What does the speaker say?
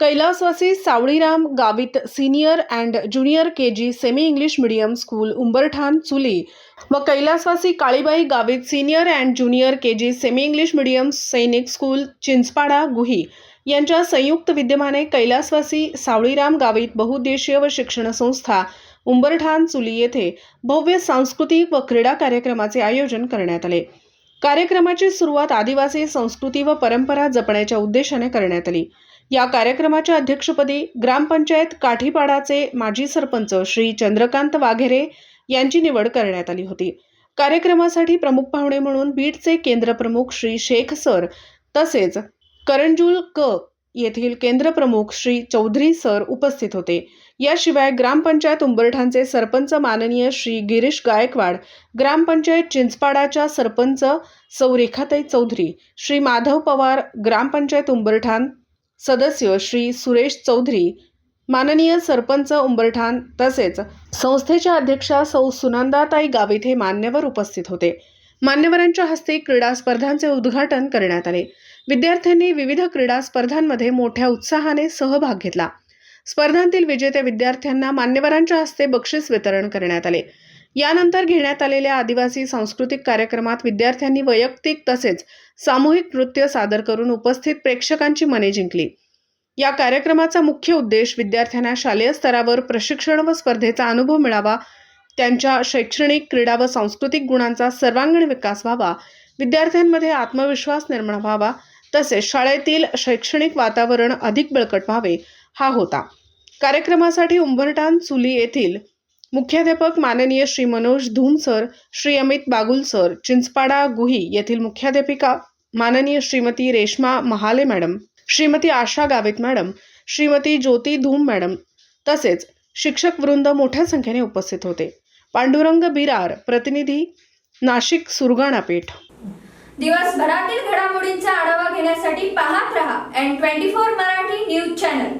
कैलासवासी Savliram Gavit senior and junior K G semi English medium school Umbarthan Chuli व कैलासवासी Kalibai Gavit senior and junior K G semi English medium सैनिक school Chinchpada Guhi यांच्या संयुक्त विद्यमाने कैलासवासी सावळीराम गावित बहुउद्देशीय व शिक्षण संस्था उंबरठाण चुली येथे भव्य सांस्कृतिक व क्रीडा कार्यक्रमाचे आयोजन करण्यात आले. कार्यक्रमाची सुरुवात आदिवासी संस्कृती व परंपरा जपण्याच्या उद्देशाने करण्यात आली. या कार्यक्रमाच्या अध्यक्षपदी ग्रामपंचायत काठीपाडाचे माजी सरपंच श्री चंद्रकांत वाघेरे यांची निवड करण्यात आली होती. कार्यक्रमासाठी प्रमुख पाहुणे म्हणून बीडचे केंद्रप्रमुख श्री शेख सर तसेच करंजूल क येथील केंद्रप्रमुख श्री चौधरी सर उपस्थित होते. याशिवाय ग्रामपंचायत उंबरठाणचे सरपंच माननीय श्री गिरीश गायकवाड ग्रामपंचायत चिंचपाडाच्या सरपंच सौ रेखाताई चौधरी श्री माधव पवार ग्रामपंचायत उंबरठाण सदस्य श्री सुरेश चौधरी माननीय सरपंच उंबरठाण तसेच संस्थेच्या अध्यक्षा सौ सुनंदाताई गावित हे मान्यवर उपस्थित होते. मान्यवरांच्या हस्ते क्रीडा स्पर्धांचे उद्घाटन करण्यात आले. विद्यार्थ्यांनी विविध क्रीडा स्पर्धांमध्ये मोठ्या उत्साहाने सहभाग घेतला. स्पर्धांतील विजेत्या विद्यार्थ्यांना मान्यवरांच्या हस्ते बक्षीस वितरण करण्यात आले. यानंतर घेण्यात आलेल्या आदिवासी सांस्कृतिक कार्यक्रमात विद्यार्थ्यांनी वैयक्तिक तसेच सामूहिक नृत्य सादर करून उपस्थित प्रेक्षकांची मने जिंकली. या कार्यक्रमाचा मुख्य उद्देश विद्यार्थ्यांना शालेय स्तरावर प्रशिक्षण व स्पर्धेचा अनुभव मिळावा त्यांच्या शैक्षणिक क्रीडा व सांस्कृतिक गुणांचा सर्वांगीण विकास व्हावा विद्यार्थ्यांमध्ये आत्मविश्वास निर्माण व्हावा तसेच शाळेतील शैक्षणिक वातावरण अधिक बळकट व्हावे हा होता. कार्यक्रमासाठी उंबरठाण चुली येथील मुख्याध्यापक माननीय श्री मनोज धूम सर श्री अमित बागुल सर चिंचपाडा गुही येथील मुख्याध्यापिका माननीय Shrimati Reshma Mahale madam Shrimati Asha Gavit madam Shrimati Jyoti Dhum madam तसेच शिक्षक वृंद मोठ्या संख्येने उपस्थित होते. पांडुरंग बिरार प्रतिनिधी नाशिक सुरगाणा पीठ दिवसभरातील घडामोडींचा आढावा घेण्यासाठी पाहत रहा N twenty four Marathi news channel